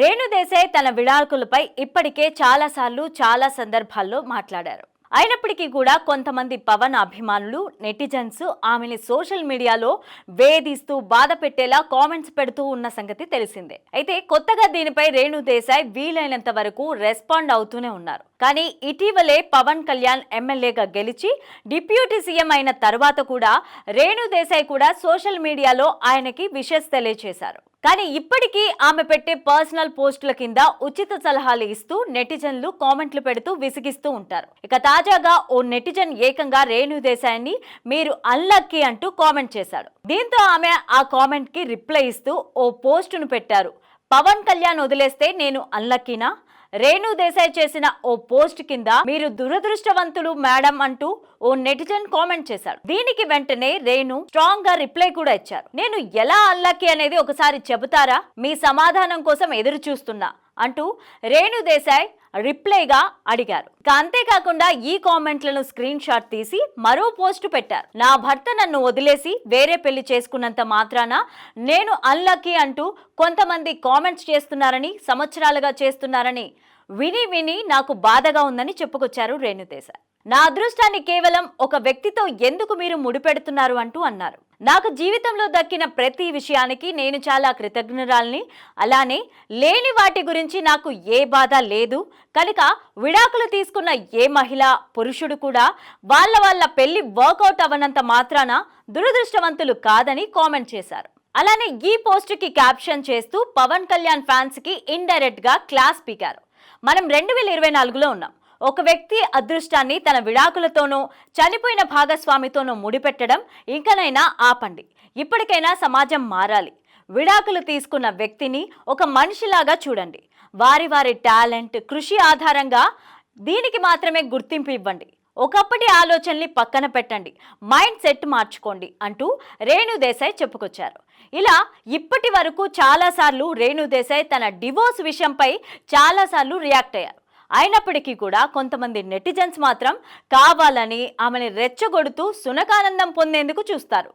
రేణుదేశాయ్ తన విడాకులపై ఇప్పటికే చాలాసార్లు చాలా సందర్భాల్లో మాట్లాడారు. అయినప్పటికీ కూడా కొంతమంది పవన్ అభిమానులు నెటిజన్స్ ఆమెని సోషల్ మీడియాలో వేధిస్తూ బాధ పెట్టేలా కామెంట్స్ పెడుతూ ఉన్న సంగతి తెలిసిందే. అయితే కొత్తగా దీనిపై రేణు దేశాయ్ వీలైనంత వరకు రెస్పాండ్ అవుతూనే ఉన్నారు. కానీ ఇటీవలే పవన్ కళ్యాణ్ ఎమ్మెల్యేగా గెలిచి డిప్యూటీ సీఎం అయిన తర్వాత కూడా రేణు దేశాయ్ కూడా సోషల్ మీడియాలో ఆయనకి విషెస్ తెలియజేశారు కానీ ఇప్పటికీ ఆమె పెట్టే పర్సనల్ పోస్టుల కింద ఉచిత సలహాలు ఇస్తూ నెటిజన్లు కామెంట్లు పెడుతూ విసిగిస్తూ ఉంటారు. ఇక తాజాగా ఓ నెటిజన్ ఏకంగా రేణు దేశాయిని మీరు అన్లక్కీ అంటూ కామెంట్ చేశాడు. దీంతో ఆమె ఆ కామెంట్కి రిప్లై ఇస్తూ ఓ పోస్టును పెట్టారు. పవన్ కళ్యాణ్ వదిలేస్తే నేను అన్లక్కీనా? రేణు దేశాయ్ చేసిన ఓ పోస్ట్ కింద మీరు దురదృష్టవంతులు మేడం అంటూ ఓ నెటిజన్ కామెంట్ చేశాడు. దీనికి వెంటనే రేణు స్ట్రాంగ్గా రిప్లై కూడా ఇచ్చారు. నేను ఎలా అల్లకి అనేది ఒకసారి చెబుతారా? మీ సమాధానం కోసం ఎదురు చూస్తున్నా అంటూ రేణు దేశాయ్ రిప్లైగా అడిగారు. అంతేకాకుండా ఈ కామెంట్లను స్క్రీన్ షాట్ తీసి మరో పోస్ట్ పెట్టారు. నా భర్త నన్ను వదిలేసి వేరే పెళ్ళి చేసుకున్నంత మాత్రాన నేను అన్లక్కీ అంటూ కొంతమంది కామెంట్స్ చేస్తున్నారని సంవత్సరాలుగా చేస్తున్నారని విని విని నాకు బాధగా ఉందని చెప్పుకొచ్చారు రేణుదేశ. నా అదృష్టాన్ని కేవలం ఒక వ్యక్తితో ఎందుకు మీరు ముడిపెడుతున్నారు అంటూ అన్నారు. నాకు జీవితంలో దక్కిన ప్రతి విషయానికి నేను చాలా కృతజ్ఞురాల్ని. అలానే లేని వాటి గురించి నాకు ఏ బాధ లేదు. కనుక విడాకులు తీసుకున్న ఏ మహిళ పురుషుడు కూడా వాళ్ళ వాళ్ళ పెళ్ళి వర్కౌట్ అవ్వనంత మాత్రాన దురదృష్టవంతులు కాదని కామెంట్ చేశారు. అలానే ఈ పోస్ట్కి క్యాప్షన్ చేస్తూ పవన్ కళ్యాణ్ ఫ్యాన్స్కి ఇండైరెక్ట్గా క్లాస్ పీకారు. మనం రెండు వేల ఇరవై నాలుగులో ఉన్నాం. ఒక వ్యక్తి అదృష్టాన్ని తన విడాకులతోనో చనిపోయిన భాగస్వామితోనో ముడిపెట్టడం ఇంకనైనా ఆపండి. ఇప్పటికైనా సమాజం మారాలి. విడాకులు తీసుకున్న వ్యక్తిని ఒక మనిషిలాగా చూడండి. వారి వారి టాలెంట్ కృషి ఆధారంగా దీనికి మాత్రమే గుర్తింపు ఇవ్వండి. ఒకప్పటి ఆలోచనల్ని పక్కన పెట్టండి. మైండ్ సెట్ మార్చుకోండి అంటూ రేణు దేశాయ్ చెప్పుకొచ్చారు. ఇలా ఇప్పటి వరకు చాలాసార్లు రేణు దేశాయ్ తన డివోర్స్ విషయంపై చాలాసార్లు రియాక్ట్ అయ్యారు. అయినప్పటికీ కూడా కొంతమంది నెటిజన్స్ మాత్రం కావాలని ఆమెని రెచ్చగొడుతూ సునకానందం పొందేందుకు చూస్తారు.